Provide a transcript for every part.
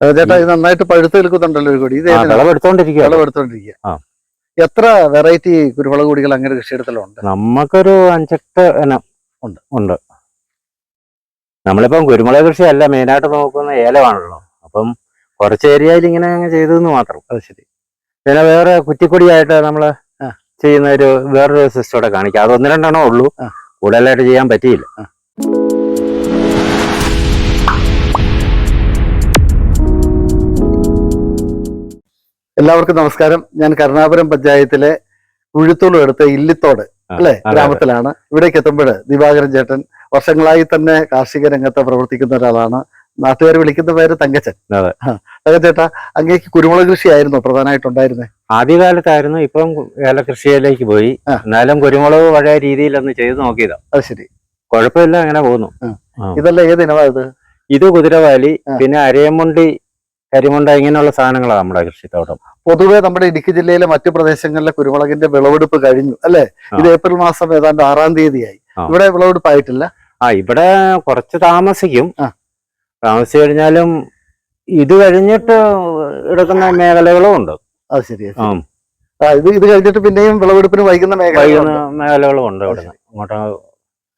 ചേട്ടാ ഇത് നന്നായിട്ട് പഴുത്ത് നിൽക്കുന്നുണ്ടല്ലോ ഒരു കൊടി. ഇത് വിളവെടുത്തോണ്ടിരിക്കുക വിളവെടുത്തോണ്ടിരിക്കുക. എത്ര വെറൈറ്റി കുരുമുളക് കൊടികൾ അങ്ങനെ കൃഷിയിടത്തിലുണ്ട്? നമുക്കൊരു അഞ്ചെട്ട് ഇനം ഉണ്ട്. ഉണ്ട്. നമ്മളിപ്പം കുരുമുളക് കൃഷി അല്ല മെയിനായിട്ട് നോക്കുന്ന ഏലമാണല്ലോ. അപ്പം കുറച്ച് ഏരിയയിൽ ഇങ്ങനെ അങ്ങ് ചെയ്തതെന്ന് മാത്രം. അത് ശരി. പിന്നെ വേറെ കുറ്റിക്കൊടിയായിട്ട് നമ്മൾ ചെയ്യുന്ന ഒരു വേറൊരു സിസ്റ്റം കാണിക്കാം. അത് ഒന്ന് രണ്ടെണ്ണേ ഉള്ളൂ. കൂടുതലായിട്ട് ചെയ്യാൻ പറ്റിയില്ല. എല്ലാവർക്കും നമസ്കാരം. ഞാൻ കരുണാപുരം പഞ്ചായത്തിലെ ഉഴുത്തോളം എടുത്ത ഇല്ലിത്തോട് അല്ലെ. ഗ്രാമത്തിലാണ്. ഇവിടേക്ക് എത്തുമ്പോൾ ദിവാകരൻ ചേട്ടൻ വർഷങ്ങളായി തന്നെ കാർഷിക രംഗത്ത് പ്രവർത്തിക്കുന്ന ഒരാളാണ്. നാട്ടുകാർ വിളിക്കുന്ന പേര് തങ്കച്ചൻ. തങ്കച്ചേട്ടാ അങ്ങേക്ക് കുരുമുളക് കൃഷിയായിരുന്നു പ്രധാനമായിട്ടുണ്ടായിരുന്നത് ആദ്യകാലത്തായിരുന്നു ഇപ്പം ഏല കൃഷിയിലേക്ക് പോയി. എന്നാലും കുരുമുളക് പഴയ രീതിയിൽ ഒന്ന് ചെയ്ത് നോക്കിയതാ. അത് ശരി. കുഴപ്പമില്ല അങ്ങനെ പോകുന്നു. ഇതല്ല ഏത് ഇനവാ ഇത്? ഇത് കുതിരവാലി പിന്നെ അരയമുണ്ടി കരിമുണ്ട ഇങ്ങനെയുള്ള സാധനങ്ങളാണ് നമ്മുടെ കൃഷിത്തോട്ടം. പൊതുവെ നമ്മുടെ ഇടുക്കി ജില്ലയിലെ മറ്റു പ്രദേശങ്ങളിലെ കുരുമുളകിന്റെ വിളവെടുപ്പ് കഴിഞ്ഞു അല്ലെ? ഇത് ഏപ്രിൽ മാസം ഏതാണ്ട് ആറാം തീയതിയായി. ഇവിടെ വിളവെടുപ്പ് ആയിട്ടില്ല? ആ ഇവിടെ കുറച്ച് താമസിക്കും. താമസിച്ചു കഴിഞ്ഞാലും ഇത് കഴിഞ്ഞിട്ട് എടുക്കുന്ന മേഖലകളും ഉണ്ട്. അത് ശരി ഇത് ഇത് കഴിഞ്ഞിട്ട് പിന്നെയും വിളവെടുപ്പിന് വൈകുന്ന മേഖല വൈകുന്ന മേഖലകളും ഉണ്ട് ഇവിടെ അങ്ങോട്ട്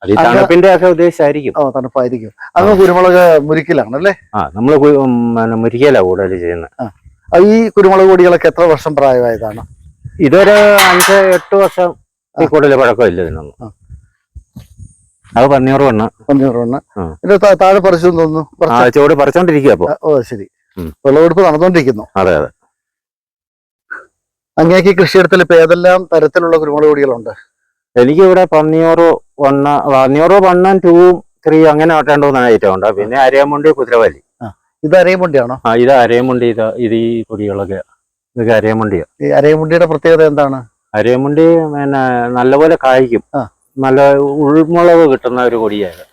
അത് തണുപ്പിന്റെ ഒക്കെ ഉദ്ദേശിച്ചായിരിക്കും. ഓ തണുപ്പായിരിക്കും. അങ്ങ് കുരുമുളക് മുരിക്കിലാണ് അല്ലേ ആ നമ്മൾ മുരിക്കല കൂടുതൽ ചെയ്യുന്നത് ആ, ഈ കുരുമുളക് പൊടികളൊക്കെ എത്ര വർഷം പ്രായമായതാണ്? ഇതൊരു അഞ്ച് എട്ട് വർഷം കൂടുതൽ പഴക്കമില്ല ഇതിനൊന്നും ആ. അത് പന്നിയൂറ് വണ്ണ പന്നിയൂറ് വണ്ണ താഴെ പറിച്ചു തോന്നുന്നു. ആ ചുവട് പറിച്ചോണ്ടിരിക്കുക അപ്പൊ ഓ ശരി. വിളവെടുപ്പ് നടന്നുകൊണ്ടിരിക്കുന്നു അതെ അതെ. അങ്ങേക്ക് കൃഷിയിടത്തിൽ ഇപ്പൊ ഏതെല്ലാം തരത്തിലുള്ള കുരുമുളക് കൊടികളുണ്ട് എനിക്ക് ഇവിടെ പന്നിയൂറ് വണ്ണ പന്നിയൂറ് വണ്ണൻ ടൂവും ത്രീ അങ്ങനെ രണ്ടു എന്നാണ് ഐറ്റം ഉണ്ട് പിന്നെ അരയമുണ്ടി കുതിരവാലി ഇത് അരയമുണ്ടിയാണോ? ആ ഇത് അരയമുണ്ടി ഇത് ഇത് ഈ കൊടികളൊക്കെ. ഇതൊക്കെ അരയമുണ്ടിയാ. ഈ അരയമുണ്ടിയുടെ പ്രത്യേകത എന്താണ്? അരയമുണ്ടി പിന്നെ നല്ലപോലെ കായ്ക്കും. നല്ല ഉൾമുളക് കിട്ടുന്ന ഒരു കൊടിയാണ്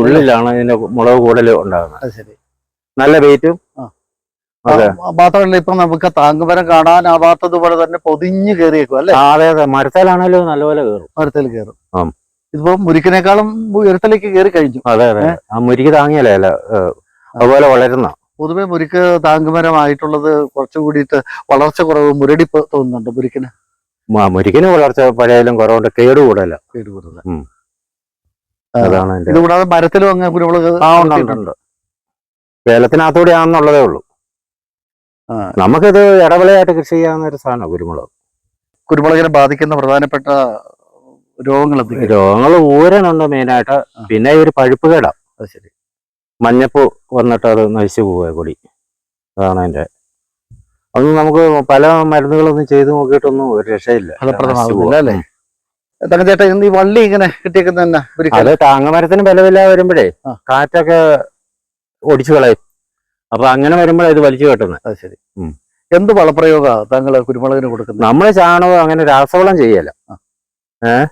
ഉള്ളിലാണ് ഇതിന്റെ മുളക് കൂടുതൽ ഉണ്ടാകുന്നത്. നല്ല വെയിറ്റും മാത്രമല്ല ഇപ്പൊ നമുക്ക് താങ്ങുമരം കാണാനാവാത്തതുപോലെ തന്നെ പൊതിഞ്ഞു കയറിയേക്കും അല്ലെ? അതെ അതെ. മരത്തേലാണേലും നല്ലപോലെ കയറും മരത്തിൽ കയറും. ഇതിപ്പോ മുരിക്കിനേക്കാളും ഉയരത്തിലേക്ക് കയറി കഴിഞ്ഞു. അതെ അതെ. ആ മുരിക്ക് താങ്ങിയല്ലേ അല്ല അതുപോലെ വളരുന്ന. പൊതുവെ മുരിക്ക് താങ്ങുമരമായിട്ടുള്ളത് കുറച്ചും കൂടിയിട്ട് വളർച്ച കുറവ് മുരടിപ്പ് തോന്നുന്നുണ്ട് മുരിക്കിന്. മുരിക്കിന് വളർച്ച പഴയാലും കുറവുണ്ട്. കേട് കൂടല കേട് ഉം. അതാണ് ഇത് കൂടാതെ മരത്തിലും അങ്ങനെ കുരുമുളക് ആ ഉണ്ട് ഉണ്ട് ആണെന്നുള്ളതേ ഉള്ളൂ. നമുക്കിത് ഇടവിളയായിട്ട് കൃഷി ചെയ്യാവുന്ന ഒരു സാധനമാണ് കുരുമുളക്. കുരുമുളകിനെ ബാധിക്കുന്ന പ്രധാനപ്പെട്ട രോഗങ്ങൾ രോഗങ്ങൾ ഊരനുണ്ട് മെയിനായിട്ട്. പിന്നെ ഈ ഒരു പഴുപ്പ് കേടാ. അത് ശരി. മഞ്ഞപ്പ് വന്നിട്ട് അത് നശിച്ചു പോവുക കൂടി അതാണ് അതിന്റെ അത് നമുക്ക് പല മരുന്നുകളൊന്നും ചെയ്തു നോക്കിയിട്ടൊന്നും ഒരു രക്ഷയില്ല. അല്ലേ. ഈ വള്ളി ഇങ്ങനെ കിട്ടിയേക്കുന്ന അത് താങ്ങമരത്തിന് ബലമില്ലാതെ വരുമ്പോഴേ കാറ്റൊക്കെ ഒടിച്ചു കളയും. അപ്പൊ അങ്ങനെ വരുമ്പോഴേ ഇത് വലിച്ചു കെട്ടുന്നത് അത് ശരി. എന്ത് വളപ്രയോഗാ താങ്കൾ കുരുമുളകിന് കൊടുക്കുന്നത്? നമ്മൾ ചാണകം അങ്ങനെ രാസവളം ചെയ്യല. ആ. ഏഹ്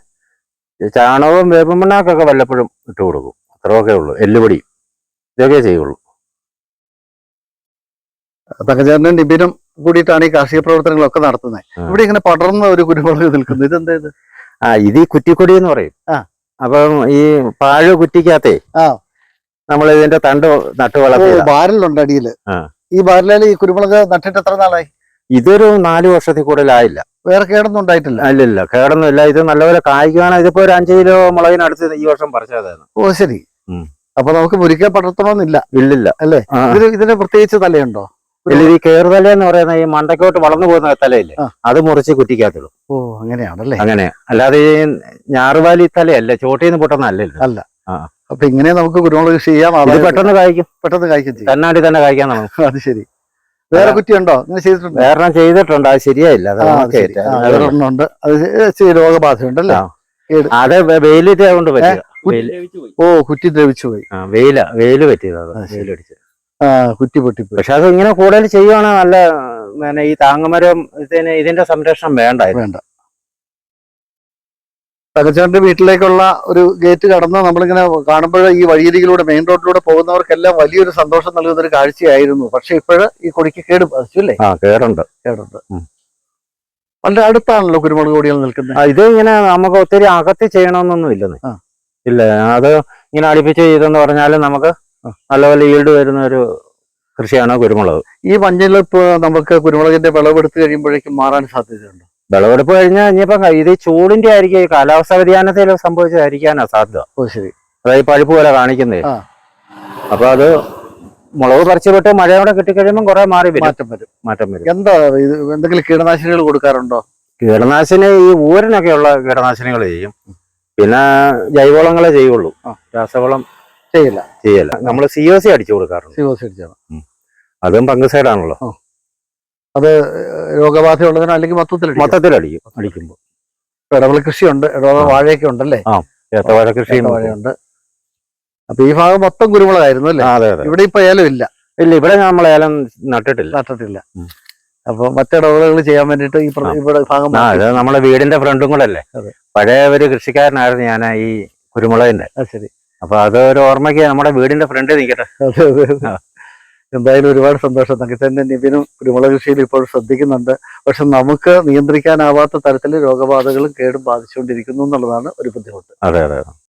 ചാണകവും വേപ്പമണ്ണാക്കൊക്കെ വല്ലപ്പോഴും ഇട്ട് കൊടുക്കും. അത്രയൊക്കെ ഉള്ളൂ. എല്ലുപൊടി. ഇതൊക്കെ ചെയ്യുള്ളൂ. തങ്കച്ചേട്ടനും ഡിബിനും കൂടിയിട്ടാണ് ഈ കാർഷിക പ്രവർത്തനങ്ങളൊക്കെ നടത്തുന്നത് ഇവിടെ ഇങ്ങനെ പടർന്ന ഒരു കുരുമുളക് നിൽക്കുന്നത് ഇതെന്താ ഇത്? ആ ഇത് ഈ കുറ്റിക്കൊടി എന്ന് പറയും. ആ. അപ്പം ഈ പാഴ് കുറ്റിക്കകത്തേ ആ. നമ്മൾ ഇതിന്റെ തണ്ട് നട്ടു ബാരലുണ്ട് അടിയിൽ. ഈ ബാരലിൽ ഈ കുരുമുളക് നട്ടിട്ട് എത്ര നാളായി? ഇതൊരു നാല് വർഷത്തിൽ കൂടുതലായില്ല. വേറെ കേടൊന്നും ഉണ്ടായിട്ടില്ല. അല്ലില്ല കേടൊന്നുമില്ല. ഇത് നല്ലപോലെ കായ്ക്കുകയാണ് ഇതിപ്പോ ഒരു അഞ്ച് കിലോ മുളകിനടുത്ത് ഈ വർഷം പറിച്ചതായിരുന്നു. ഓ ശരി. അപ്പൊ നമുക്ക് മുരിക്ക പടർത്തണമെന്നില്ല. ഇല്ലില്ല. അല്ലേ? ഇതിന് ഇതിന് പ്രത്യേകിച്ച് തലയുണ്ടോ? ഇല്ല ഈ കേറുതല എന്ന് പറയുന്ന ഈ മണ്ടക്കോട്ട് വളർന്നു പോകുന്ന തലയില്ലേ? അത് മുറിച്ച് കുറ്റിക്കാത്തുള്ളൂ ഓ അങ്ങനെയാണല്ലേ? അങ്ങനെ. അല്ലാതെ ഈ ഞാറുവാലി തലയല്ല ചോട്ടിൽ നിന്ന് പൊട്ടുന്ന അല്ലല്ലോ അപ്പൊ ഇങ്ങനെ നമുക്ക് കുരുമുളക് കൃഷി ചെയ്യാം. പെട്ടെന്ന് കായ്ക്കും. പെട്ടെന്ന് കായ്ക്കും ചെയ്യും. തന്നാടി തന്നെ കായ്ക്കാൻ നമുക്ക് അത് ശരി. വേറെ കുറ്റിയുണ്ടോ? ഇങ്ങനെ ചെയ്തിട്ടുണ്ട്? വേറെ ചെയ്തിട്ടുണ്ട്. അത് ശരിയായില്ല. ഉണ്ട്. അത് ആ. അത് വെയിലിട്ട് കൊണ്ട് ഓ കുറ്റി ദ്രവിച്ചു പോയി. വെയില വെയിൽ പറ്റിയത്. വെയിലടിച്ച് ആ കുറ്റി പൊട്ടി പക്ഷെ അത് ഇങ്ങനെ കൂടുതൽ ചെയ്യുവാണെങ്കിൽ നല്ല ഈ താങ്ങമരം ഇതിന്റെ സംരക്ഷണം വേണ്ട വേണ്ട. തകച്ചേട്ടന്റെ വീട്ടിലേക്കുള്ള ഒരു ഗേറ്റ് കടന്ന് നമ്മളിങ്ങനെ കാണുമ്പോൾ ഈ വഴിയരികിലൂടെ മെയിൻ റോഡിലൂടെ പോകുന്നവർക്കെല്ലാം വലിയൊരു സന്തോഷം നൽകുന്ന ഒരു കാഴ്ചയായിരുന്നു. പക്ഷെ ഇപ്പോഴ് ഈ കൊടിക്ക് കേട്. ബാധിച്ചല്ലേ ആ കേടുണ്ട്. കേടുണ്ട്. വളരെ അടുത്താണല്ലോ കുരുമുളക് കൊടികൾ നിൽക്കുന്നത്. ഇത് ഇങ്ങനെ നമുക്ക് ഒത്തിരി അകത്തി ചെയ്യണമെന്നൊന്നും ഇല്ലെന്ന്. ഇല്ല അത് ഇങ്ങനെ അടുപ്പിച്ച് ചെയ്തെന്ന് പറഞ്ഞാൽ നമുക്ക് നല്ല നല്ലപോലെ ഈൽഡ് വരുന്ന ഒരു കൃഷിയാണ് കുരുമുളക്. ഈ മഞ്ഞളിപ്പ് നമുക്ക് കുരുമുളകിന്റെ വിളവെടുത്ത് കഴിയുമ്പോഴേക്കും മാറാൻ സാധ്യതയുണ്ട്? വിളവെടുപ്പ് കഴിഞ്ഞാൽ ഇനിയിപ്പം ഇത് ചൂടിന്റെ ആയിരിക്കും ഈ കാലാവസ്ഥ വ്യതിയാനത്തിൽ സംഭവിച്ചതായിരിക്കാനാ സാധ്യത. ഓ ശരി. അതായത് പഴുപ്പ് പോലെ കാണിക്കുന്നേ. അപ്പൊ അത് മുളക് പറിച്ചു വിട്ട് മഴയോടെ കിട്ടിക്കഴിയുമ്പോൾ കുറെ മാറി വരും. മാറ്റം വരും. മാറ്റം വരും. എന്താ ഇത്? എന്തെങ്കിലും കീടനാശിനികൾ കൊടുക്കാറുണ്ടോ? കീടനാശിനി ഈ ഊരനൊക്കെയുള്ള കീടനാശിനികൾ ചെയ്യും. പിന്നെ ജൈവവളങ്ങളെ ചെയ്യുള്ളൂ. രാസവളം ചെയ്യില്ല. ചെയ്യല്ല. നമ്മൾ സി ഒ സി അടിച്ചു കൊടുക്കാറുണ്ട്. സിവോസ് അടിച്ചാണ് അതും പങ്കുസൈഡാണല്ലോ അത് രോഗബാധ ഉള്ളതിനോ അല്ലെങ്കിൽ മൊത്തത്തിൽ മൊത്തത്തിൽ അടിക്കും അടിക്കുമ്പോൾ. ഇടവള കൃഷിയുണ്ട് ഇടവള. വാഴയൊക്കെ ഉണ്ടല്ലേ? ഏത്തവാഴ കൃഷിയും വാഴയുണ്ട് അപ്പൊ ഈ ഭാഗം മൊത്തം കുരുമുളകായിരുന്നു അല്ലേ? ഇവിടെ ഇപ്പൊ ഏലം ഇല്ല. ഇല്ല ഇവിടെ നമ്മൾ ഏലം നട്ടിട്ടില്ല. നട്ടിട്ടില്ല. അപ്പൊ മറ്റിടവുകൾ ചെയ്യാൻ വേണ്ടിട്ട് ഈ ഇവിടെ ഭാഗം നമ്മളെ വീടിന്റെ ഫ്രണ്ടും കൂടെ അല്ലേ പഴയ ഒരു കൃഷിക്കാരനായിരുന്നു ഞാൻ ഈ കുരുമുളകിന്റെ. ശരി. അപ്പൊ അതൊരു ഒരു ഓർമ്മയ്ക്ക് നമ്മുടെ വീടിന്റെ ഫ്രണ്ട് നിൽക്കട്ടെ. എന്തായാലും ഒരുപാട് സന്തോഷം. തന്നെ നിബിനും കുരുമുളക് കൃഷിയിൽ ഇപ്പോൾ ശ്രദ്ധിക്കുന്നുണ്ട്. പക്ഷെ നമുക്ക് നിയന്ത്രിക്കാനാവാത്ത തരത്തിൽ രോഗബാധകളും കേടും ബാധിച്ചുകൊണ്ടിരിക്കുന്നു എന്നുള്ളതാണ് ഒരു ബുദ്ധിമുട്ട്. അതെ അതെ.